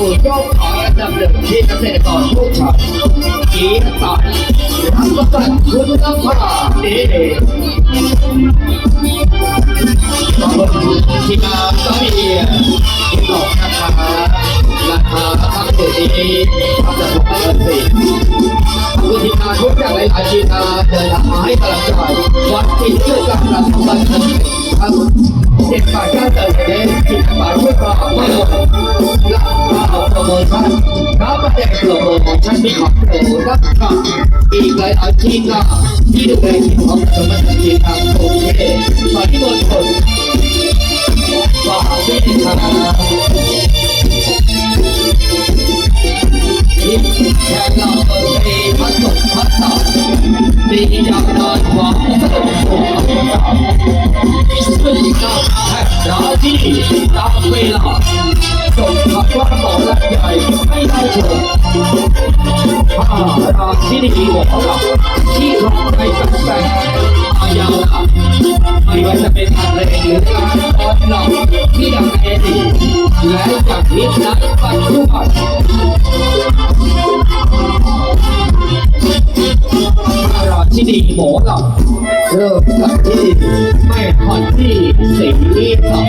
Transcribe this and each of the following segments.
ผู้เจ้าของอันดับหนึ่งที่เกษตรกรทุกชาติกีตาร์รับประกันคุณภาพดีขอบคุณที่มาก็มีที่บอกราคาราคาทั้งตัวนี้ทำจากของเงินสิผู้ที่มาทุกอย่างหลายๆที่าเดินทางมาให้กำลังใจวัดที่ช่วกันรับบันเทิง ครับเด็กฝ่ายกาเติมเองจิตฝ่าช่วยเราไม่หมดและเราโปรโมชั่นรับประเด็นโปรโมชั่นที่ของโปรรับค่ะอีกหลายอาชีพก็ที่ดูแลที่ของสมัครทีทางโอเคตอที่บนคนฝ่ายที่ทางที่แค่เราเปิดเพลงพัดตกพัดต่อดีจากนอนหวังสนุกสุขต่ อซึ่งก็แทบจะที่ตามเวลาจบกับว่าต่อและใหญ่ไม่ได้ชมผ้าราที่ดีของเราที่ร้องในกระแสอายาไม่ว่าจะเป็นอะไรหรือการตอนหลับที่ดังในอดีและจากนี้นั้นปัจจุบัน มอลำเริ่มจากที่แม่ห่อนที่สีสอง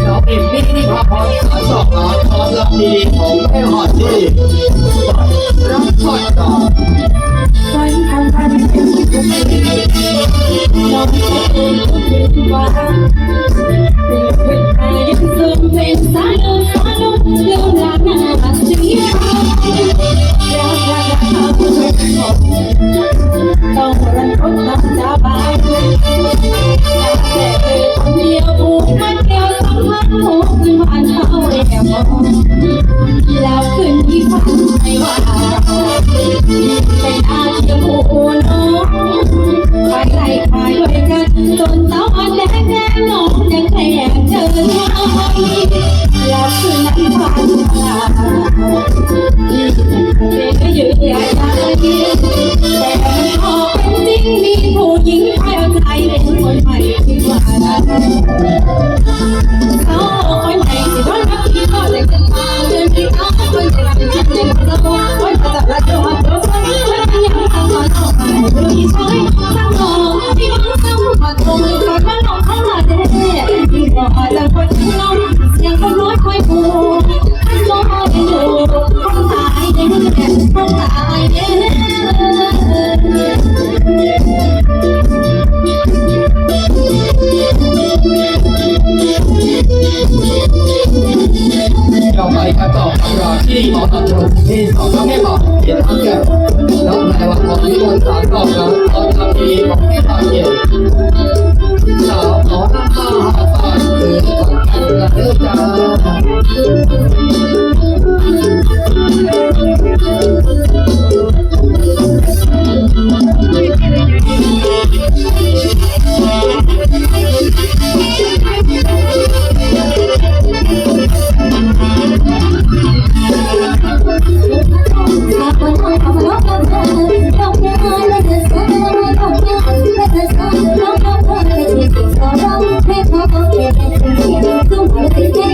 เราเอ็มมี่ที่พาพรสายสองล้านตอนลำดีของแม่ห่อนที่รับทอดต่อฝันทำพันเป็นทุกทีน้องเป็นคนที่ว่า แล้วคืนที่ฝันไม่ว่าเป็นอาชีพผู้น้องไปไล่ขายด้วยกันจนตาวันแดงแดงน้องยังแค่เจอไว้แล้วคืนนั้นผ่านมาเป็นก็ยืนยันได้แต่มันพอเป็นจริงมีผู้หญิงใครเอาใจเป็นคนใหม่ที่ว่าเขา กันต่อกับราชินีหมอลำที่สองต้องแม่บอกเขียนทั้งเก่แล้วในวันของที่วันสามกองเราตอนทำดีของแม่ตาเขียน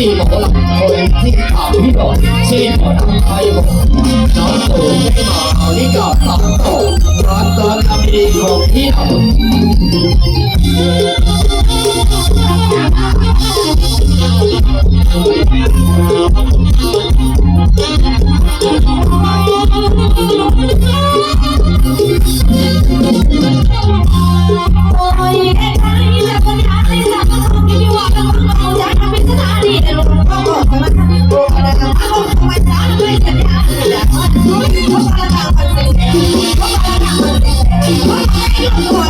ดีหมอลำคนที่ถาวพี่หล่อยที่หมอทำไทยบอน้องตู่ไม่มาลิกาตับโตร้านตอนทำดีของพี่หน่อย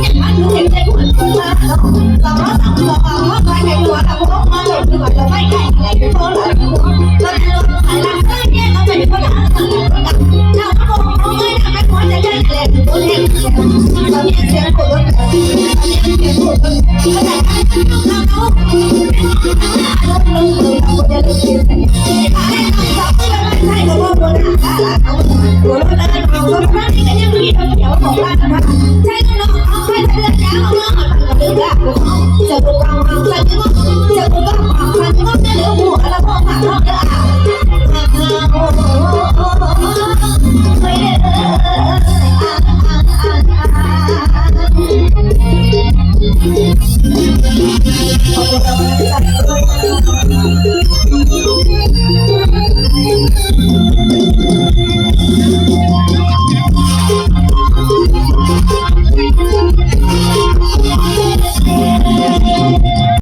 ฟังฟังเป็นเห็นใจคนมาเราเราสั่งสอนว่าใครในตัวเราพบมาหลดหรือว่าเราไม่ใครอะไรเป็นคนละเราจะลงสายลังเส้นนี่ยเราเป็นคนละสั่งคนละเราก็บอกเขาไม่ทำให้คนจะเล่นอะไรตัวเล่นเราเนี่ยเสียงคน